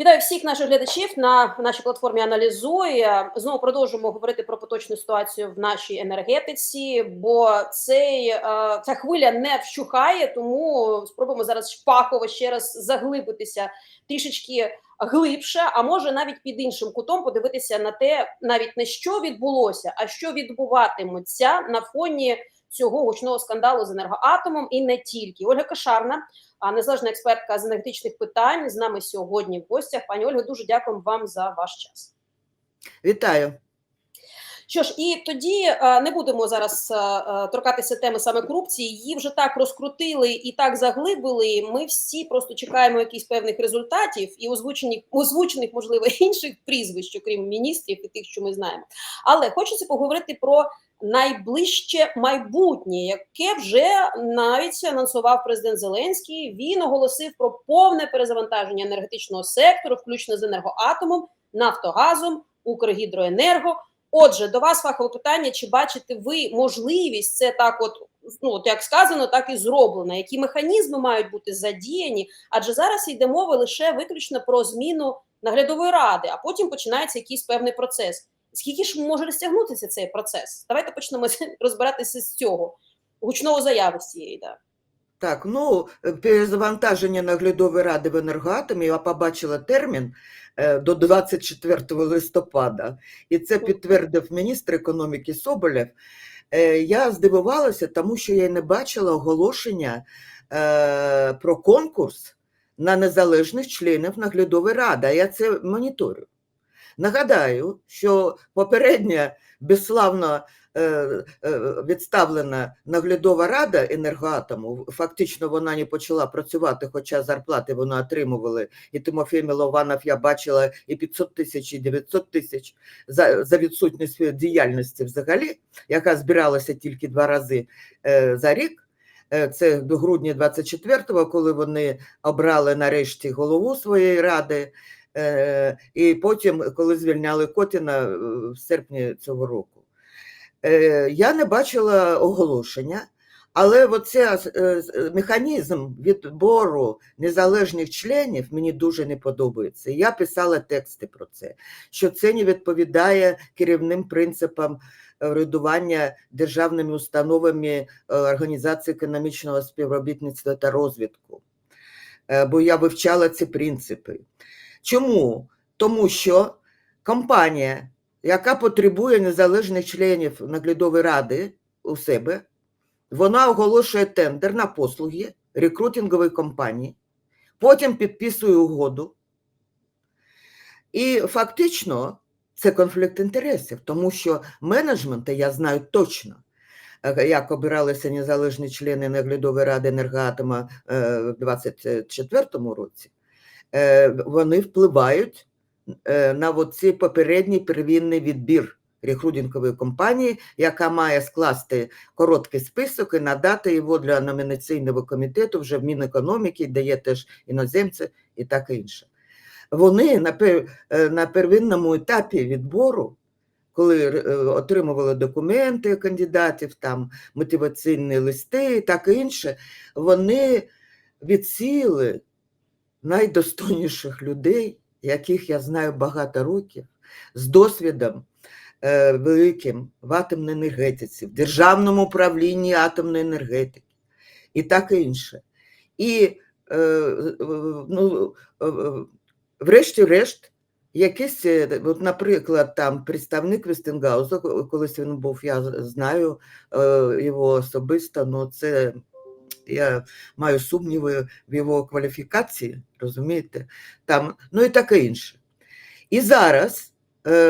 Вітаю всіх наших глядачів на нашій платформі Аналізує. Знову продовжуємо говорити про поточну ситуацію в нашій енергетиці, бо цей е, ця хвиля не вщухає, тому спробуємо зараз шпаково ще раз заглибитися трішечки глибше, а може навіть під іншим кутом подивитися на те, навіть не що відбулося, а що відбуватиметься на фоні цього гучного скандалу з енергоатомом і не тільки. Ольга Кашарна, незалежна експертка з енергетичних питань, з нами сьогодні в гостях. Пані Ольга, дуже дякуємо вам за ваш час. Вітаю. Що ж, і тоді е, не будемо зараз е, е, торкатися теми саме корупції. Її вже так розкрутили і так заглибили. Ми всі просто чекаємо якихось певних результатів і озвучених, озвучених, можливо, інших прізвищ, окрім міністрів і тих, що ми знаємо. Але хочеться поговорити про найближче майбутнє, яке вже навіть анонсував президент Зеленський. Він оголосив про повне перезавантаження енергетичного сектору, включно з енергоатомом, Нафтогазом, Укргідроенерго. Отже, до вас фахове питання: чи бачите ви можливість це так, от ну от як сказано, так і зроблено? Які механізми мають бути задіяні? Адже зараз йде мова лише виключно про зміну наглядової ради, а потім починається якийсь певний процес. Скільки ж може розтягнутися цей процес? Давайте почнемо розбиратися з цього гучного заяви з цієї. Да. Так, ну перезавантаження наглядової ради в енергоатомі я побачила термін е, до 24 листопада, і це підтвердив міністр економіки Соболєв. Е, Я здивувалася, тому що я не бачила оголошення е, про конкурс на незалежних членів наглядової ради. а Я це моніторю. Нагадаю, що попередня безславно відставлена наглядова рада енергоатому, фактично вона не почала працювати, хоча зарплати вони отримували. І Тимофій Милованов я бачила і 500 тисяч, і 900 тисяч за, за відсутність діяльності взагалі, яка збиралася тільки два рази за рік. Це до грудня 24-го, коли вони обрали нарешті голову своєї ради. І потім, коли звільняли Котіна в серпні цього року, я не бачила оголошення, але оце механізм відбору незалежних членів мені дуже не подобається. Я писала тексти про це, що це не відповідає керівним принципам урядування державними установами Організації економічного співробітництва та розвитку. Бо я вивчала ці принципи. Чому? Тому що компанія, яка потребує незалежних членів наглядової ради у себе, вона оголошує тендер на послуги рекрутингової компанії, потім підписує угоду. І фактично це конфлікт інтересів, тому що менеджменти, я знаю точно, як обиралися незалежні члени наглядової ради енергоатома в 2024 році вони впливають на оцей попередній первинний відбір рекрутингової компанії, яка має скласти короткий список і надати його для номінаційного комітету вже в Мінекономіки, де є теж іноземці і таке інше. Вони на, пер, на первинному етапі відбору, коли отримували документи кандидатів, там мотиваційні листи і таке інше, вони відсіяли найдостойніших людей, яких я знаю багато років, з досвідом е, великим в атомній енергетиці, в державному управлінні атомної енергетики і таке інше. І, е, ну, врешті-решт, якийсь, от, наприклад, там представник Вестингауза, колись він був, я знаю е, його особисто, але це я маю сумніви в його кваліфікації, розумієте? Там, Ну і таке інше. І зараз,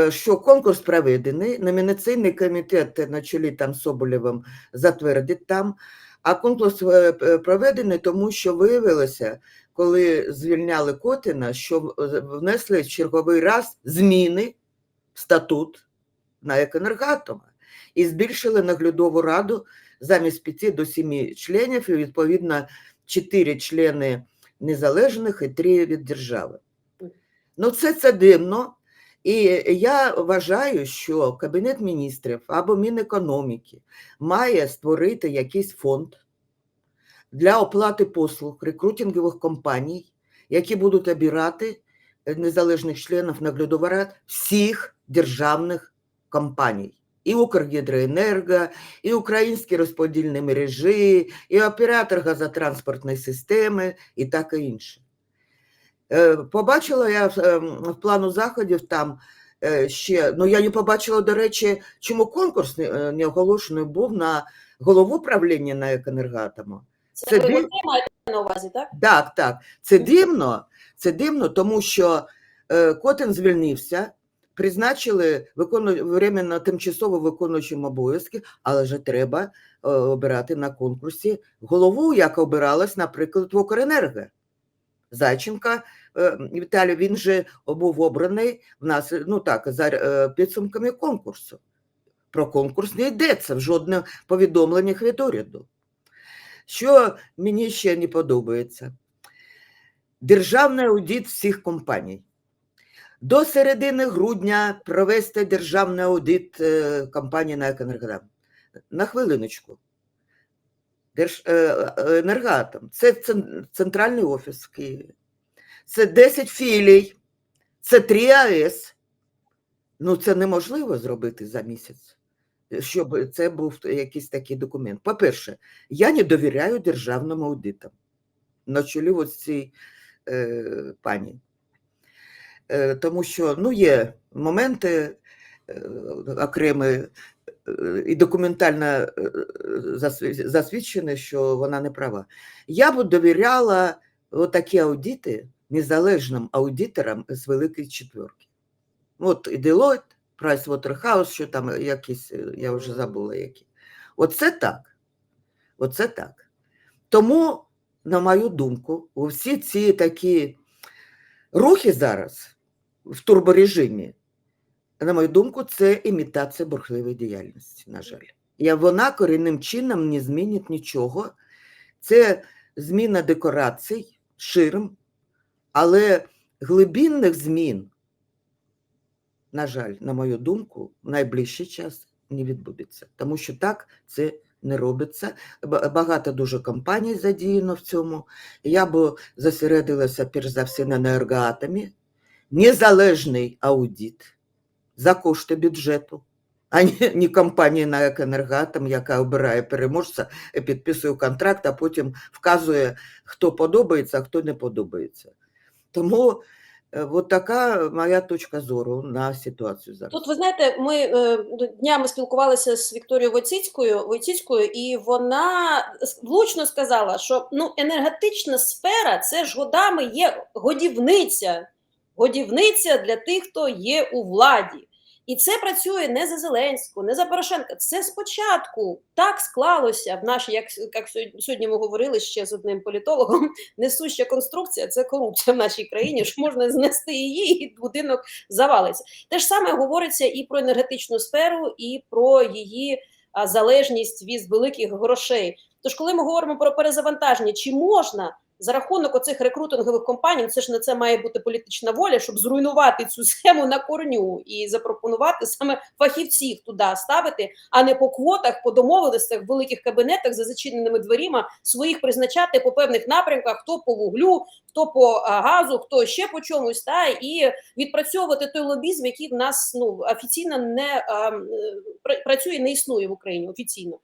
що конкурс проведений, номінаційний комітет на чолі там Соболєвим затвердить там, а конкурс проведений, тому що виявилося, коли звільняли Котіна, що внесли черговий раз зміни в статут на екенергатома і збільшили наглядову раду замість 5 до 7 членів, і відповідно 4 члени незалежних і 3 від держави. Ну, це це дивно. І я вважаю, що Кабінет міністрів або Мінекономіки має створити якийсь фонд для оплати послуг рекрутингових компаній, які будуть обирати незалежних членів наглядових рад всіх державних компаній. І Укргідроенерго, і Українські розподільні мережі, і оператор газотранспортної системи, і таке інше. Е, Побачила я е, в плану заходів там е, ще, ну я не побачила, до речі, чому конкурс не, оголошений був на голову правління на екоенергоатому. Це, Це див- маєте на увазі, так? Так, так. Це дивно, це дивно, тому що Котин звільнився, призначили викону... временно тимчасово виконуючим обов'язки, але ж треба е, обирати на конкурсі голову, яка обиралась, наприклад, в Укренерго. Зайченка е, Віталій, він же був обраний в нас, ну так, за е, підсумками конкурсу. Про конкурс не йдеться в жодних повідомленнях від уряду. Що мені ще не подобається? Державний аудит всіх компаній. До середини грудня провести державний аудит е, компанії на «Екоенергодам». На хвилиночку. Держ... е, е, Енергоатом. Це центральний офіс в Києві. Це 10 філій, це 3 АЕС. Ну, це неможливо зробити за місяць, щоб це був якийсь такий документ. По-перше, я не довіряю державним аудитам на чолі ось цій е, пані. Е, тому що ну, є моменти е, окремі е, і документально засвідчені, що вона не права. Я б довіряла отакі аудити незалежним аудиторам з Великої Четверки. От і Deloitte, Pricewaterhouse, що там якісь, я вже забула які. Оце так. Оце так. Тому, на мою думку, всі ці такі рухи зараз в турборежимі, на мою думку, це імітація бурхливої діяльності, на жаль. І вона корінним чином не змінить нічого. Це зміна декорацій, ширм, але глибинних змін, на жаль, на мою думку, в найближчий час не відбудеться. Тому що так це не робиться. Багато дуже компаній задіяно в цьому. Я б зосередилася перш за все на енергоатомі. Незалежний аудит за кошти бюджету, а не, компанія на екоенергоатом, яка обирає переможця, і підписує контракт, а потім вказує, хто подобається, а хто не подобається. Тому е, от така моя точка зору на ситуацію зараз. Тут ви знаєте, ми е, днями спілкувалися з Вікторією Войціцькою, Войціцькою, і вона влучно сказала, що ну енергетична сфера це ж годами є годівниця, годівниця для тих, хто є у владі. І це працює не за Зеленського, не за Порошенка. Це спочатку так склалося в нашій, як, як сьогодні- ми говорили ще з одним політологом. Несуща конструкція це корупція в нашій країні. що можна знести її, і будинок завалиться. Те ж саме говориться і про енергетичну сферу, і про її залежність від великих грошей. Тож, коли ми говоримо про перезавантаження, чи можна за рахунок оцих рекрутингових компаній, це ж на це має бути політична воля, щоб зруйнувати цю схему на корню і запропонувати саме фахівців туди ставити, а не по квотах, по домовленостях в великих кабінетах за зачиненими дверима своїх призначати по певних напрямках, хто по вуглю, хто по газу, хто ще по чомусь, та і відпрацьовувати той лобізм, який в нас ну офіційно не а, м, е, пр- працює, не існує в Україні офіційно.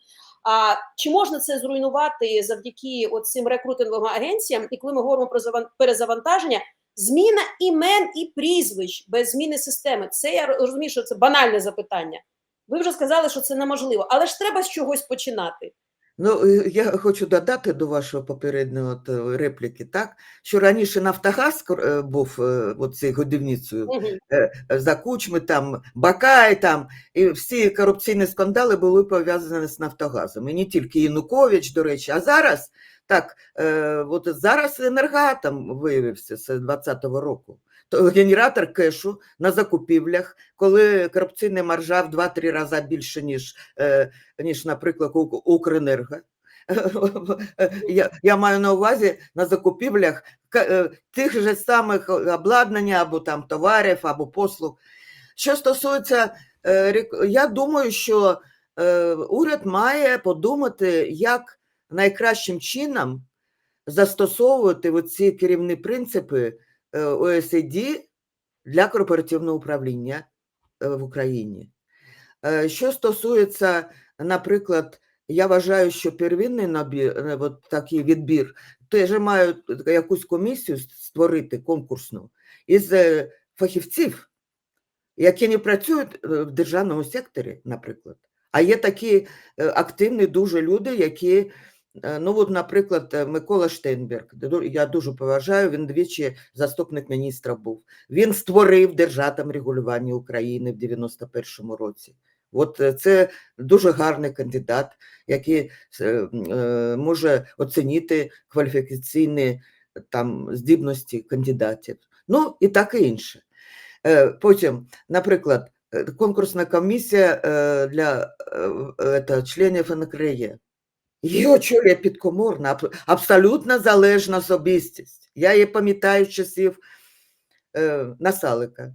А чи можна це зруйнувати завдяки цим рекрутинговим агенціям? І коли ми говоримо про заван- перезавантаження, зміна імен і прізвищ без зміни системи. Це я розумію, що це банальне запитання. Ви вже сказали, що це неможливо, але ж треба з чогось починати. Ну, е, я хочу додати до вашого попереднього от, е, репліки, так, що раніше Нафтогаз е, був цією годівницею за кучми, там, Бакай, там, і всі корупційні скандали були пов'язані з Нафтогазом. І не тільки Янукович, до речі, а зараз, так, от зараз енергоатом виявився з 20-го року. То генератор кешу на закупівлях, коли корупційна маржа в 2-3 рази більше, ніж, е, ніж наприклад, Укренерго. Я, я маю на увазі на закупівлях е, тих же самих обладнання або там товарів, або послуг. Що стосується, е, я думаю, що уряд має подумати, як найкращим чином застосовувати ці керівні принципи ОСД для корпоративного управління е, в Україні. Е, Що стосується, наприклад, я вважаю, що первинний набір, от такий відбір, теж мають якусь комісію створити конкурсну із е, фахівців, які не працюють е, в державному секторі, наприклад. А є такі е, активні дуже люди, які, ну от, наприклад, е, Микола Штейнберг, я дуже поважаю, він двічі заступник міністра був. Він створив Держатом регулювання України в 91-му році. От е, це дуже гарний кандидат, який е, е, може оцінити кваліфікаційні там здібності кандидатів. Ну і таке інше. Е, Потім, наприклад, конкурсна комісія для членів НКРЕ. Її очолює підкоморна, абсолютно залежна особистість. Я її пам'ятаю з часів е, Насалика,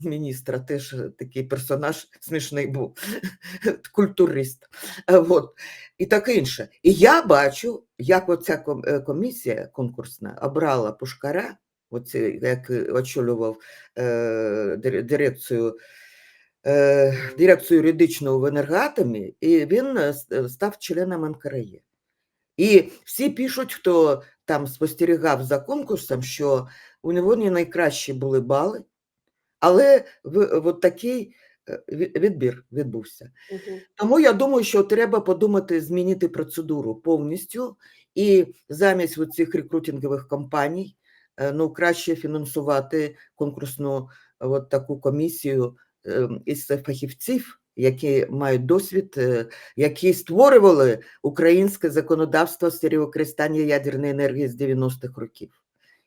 міністра, теж такий персонаж смішний був, культурист. От. І таке інше. І я бачу, як оця е, комісія конкурсна обрала Пушкара, оце, як очолював е, дирекцію, дирекцію юридичну в енергоатомі, і він е, е, став членом НКРЕ. І всі пишуть, хто там спостерігав за конкурсом, що у нього не найкращі були бали, але в, от такий е, відбір відбувся. Мгм. Тому я думаю, що треба подумати змінити процедуру повністю і замість цих рекрутингових кампаній е, ну, краще фінансувати конкурсну е, от таку комісію е, із фахівців, які мають досвід, е, які створювали українське законодавство з використання ядерної енергії з 90-х років.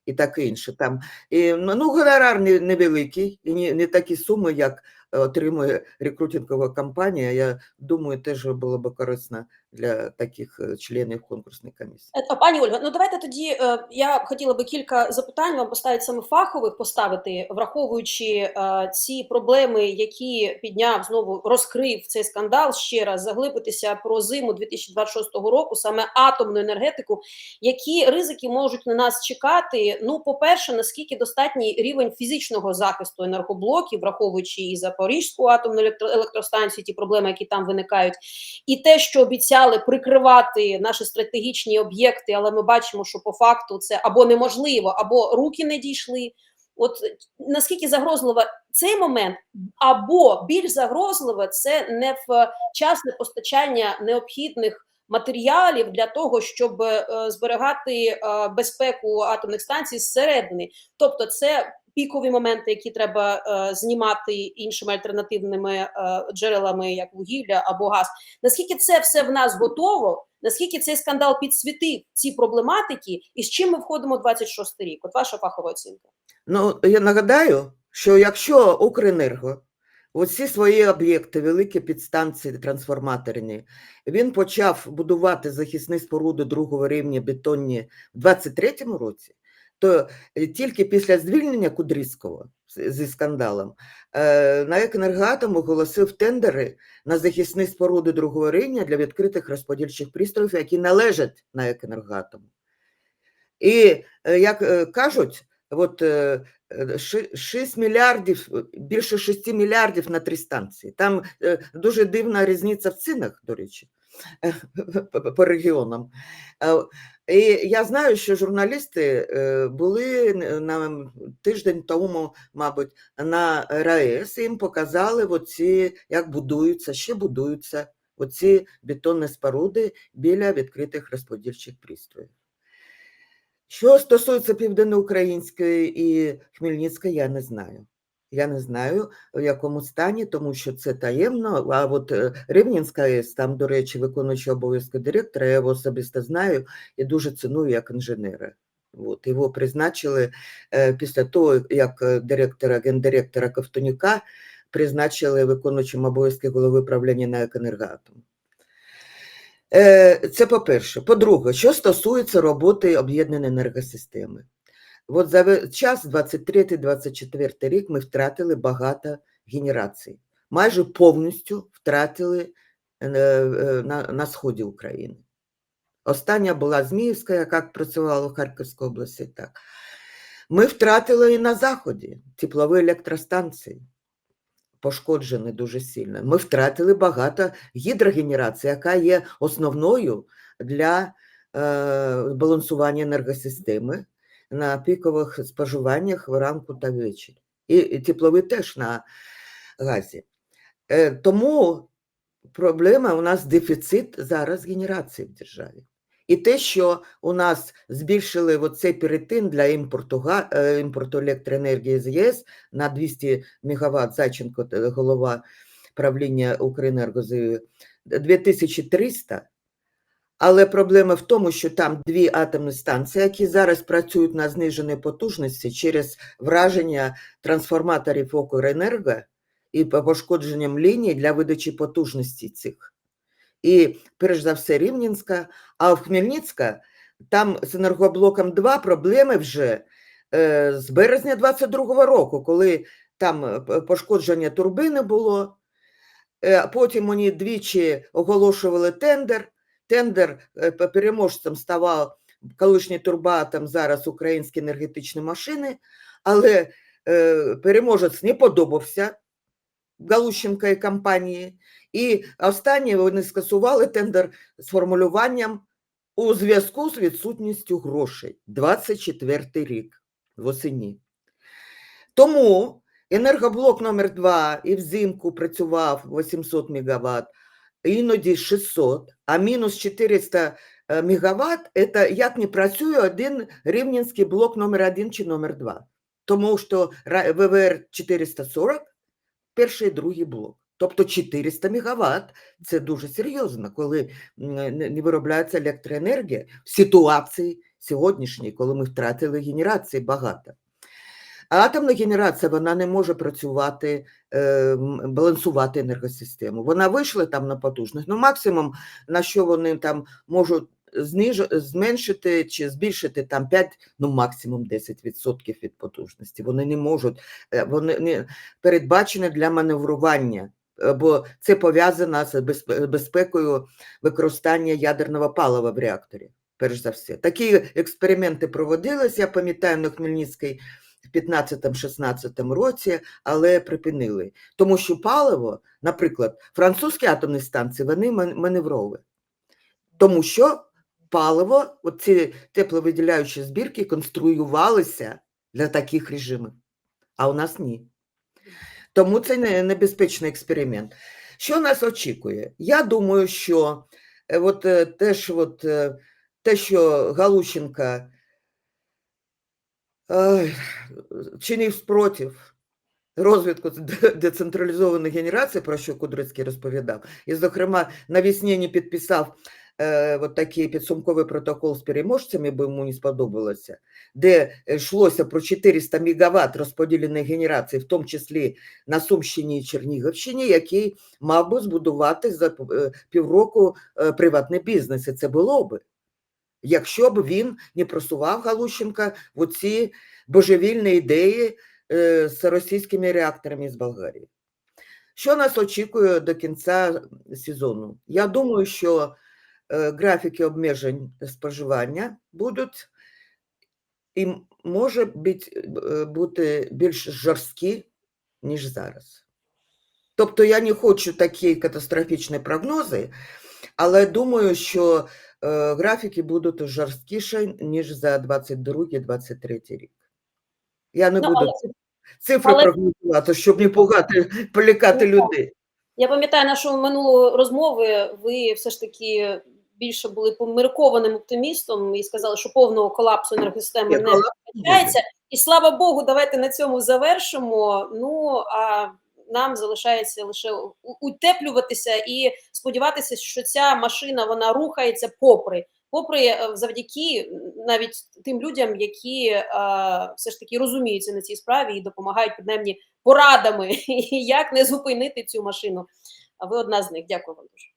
І таке інше. Там, і, ну, ну, гонорар невеликий, і не, не такі суми, як е, отримує рекрутингова компанія. Я думаю, теж було б корисно для таких е, членів конкурсної комісії. Е, Пані Ольга, ну давайте тоді е, я хотіла би кілька запитань вам поставити саме фахових поставити, враховуючи е, ці проблеми, які підняв знову розкрив цей скандал ще раз заглибитися про зиму 2026 року, саме атомну енергетику. Які ризики можуть на нас чекати? Ну, по-перше, наскільки достатній рівень фізичного захисту енергоблоків, враховуючи і Запорізьку атомну електро- електростанцію, ті проблеми, які там виникають, і те, що обіцяли прикривати наші стратегічні об'єкти, але ми бачимо, що по факту це або неможливо, або руки не дійшли. От наскільки загрозливо цей момент, або більш загрозливе це невчасне постачання необхідних матеріалів для того, щоб е, зберігати е, безпеку атомних станцій зсередини. Тобто, це пікові моменти, які треба е, знімати іншими альтернативними е, джерелами, як вугілля або газ. Наскільки це все в нас готово? Наскільки цей скандал підсвітив ці проблематики, і з чим ми входимо в 26 рік? От ваша фахова оцінка. Ну, я нагадаю, що якщо Укренерго оці свої об'єкти, великі підстанції трансформаторні, він почав будувати захисні споруди другого рівня бетонні в 23-му році, то е, тільки після звільнення Кудрицького зі скандалом е, НАЕК «Енергоатом» оголосив тендери на захисні споруди другого рівня для відкритих розподільчих пристроїв, які належать НАЕК «Енергоатому». І, е, як кажуть, от е, е, ши- 6 мільярдів, більше 6 мільярдів на три станції. Там дуже дивна різниця в цінах, до речі, по регіонам. Е, І я знаю, що журналісти е, були на тиждень тому, мабуть, на РАЕС, і їм показали оці, як будуються, ще будуються оці бетонні споруди біля відкритих розподільчих пристроїв. Що стосується Південноукраїнської і Хмельницької, я не знаю. Я не знаю, в якому стані, тому що це таємно. А от е, Рівненська АЕС, там, до речі, виконуючий обов'язки директора, я його особисто знаю і дуже ціную як інженера. От, його призначили е, після того, як е, директора, гендиректора Ковтонюка призначили виконуючим обов'язки голови правління на «Енергоатом». Е, Це по-перше. По-друге, що стосується роботи об'єднаної енергосистеми. От за час 23-24 рік ми втратили багато генерацій. Майже повністю втратили е, е, на, на сході України. Остання була Зміївська, яка працювала в Харківській області. Так. Ми втратили і на Заході теплові електростанції, пошкоджені дуже сильно. Ми втратили багато гідрогенерації, яка є основною для е, балансування енергосистеми на пікових споживаннях вранку та ввечері. І, теплові теж на газі. Е, тому проблема у нас дефіцит зараз генерації в державі. І те, що у нас збільшили оцей перетин для імпорту, е, імпорту електроенергії з ЄС на 200 МВт, Зайченко, е, голова правління Укренерго, заявив, 2300, але проблема в тому, що там дві атомні станції, які зараз працюють на зниженій потужності через враження трансформаторів Укренерго і пошкодженням ліній для видачі потужності цих. І перш за все Рівненська, а в Хмельницька там з енергоблоком 2 проблеми вже е, з березня 22-го року, коли там е, пошкодження турбини було. Е, Потім вони двічі оголошували тендер. Тендер е, переможцем ставав колишній турбатом, зараз українські енергетичні машини, але е, переможець не подобався Галущенка і компанії. І останнє вони скасували тендер з формулюванням у зв'язку з відсутністю грошей 24 рік восені. Тому енергоблок номер 2 і взимку працював 800 МВт, іноді 600, а мінус 400 МВт – це як не працює один рівненський блок номер 1 чи номер 2. Тому що ВВР 440 перший і другий блок. Тобто 400 МВт – це дуже серйозно, коли не виробляється електроенергія в ситуації сьогоднішній, коли ми втратили генерації багато. Атомна генерація вона не може працювати, е, балансувати енергосистему. Вона вийшла там на потужність. Ну, максимум, на що вони там можуть зніж, зменшити чи збільшити там 5, ну максимум 10% від потужності. Вони не можуть, е, вони не передбачені для маневрування, бо це пов'язано з безпекою використання ядерного палива в реакторі. Перш за все, такі експерименти проводились, я пам'ятаю на Хмельницькій в 15-16 році, але припинили. Тому що паливо, наприклад, французькі атомні станції, вони ман- маневрові. Тому що паливо, ці тепловиділяючі збірки конструювалися для таких режимів, а у нас ні. Тому це не- небезпечний експеримент. Що нас очікує? Я думаю, що е, от, е, теж от, е, те, що Галущенка чинив спротив. Розвитку децентралізованої генерації, про що Кудрицький розповідав, і, зокрема, навесні не підписав е, от такий підсумковий протокол з переможцями, бо йому не сподобалося, де е, йшлося про 400 МВт розподіленої генерації, в тому числі на Сумщині і Чернігівщині, який мав би збудувати за е, півроку приватний бізнес, і це було би якщо б він не просував Галущенка в оці божевільні ідеї е, з російськими реакторами з Болгарії. Що нас очікує до кінця сезону? Я думаю, що е, графіки обмежень споживання будуть і може е, бути більш жорсткі, ніж зараз. Тобто я не хочу такі катастрофічні прогнози, але думаю, що графіки будуть жорсткіші, ніж за 22-23 рік. Я не Ну, буду але- цифри але- прогнозувати, щоб не пугати, полякати Ну, людей. Я пам'ятаю нашу минулу розмову. Ви все ж таки більше були поміркованим оптимістом і сказали, що повного колапсу енергосистеми Ні, не колапс. І слава Богу, давайте на цьому завершимо. Ну а нам залишається лише утеплюватися і сподіватися, що ця машина вона рухається попри. Попри е, завдяки навіть тим людям, які е, все ж таки розуміються на цій справі і допомагають принаймні порадами, як не зупинити цю машину. А ви одна з них. Дякую вам дуже.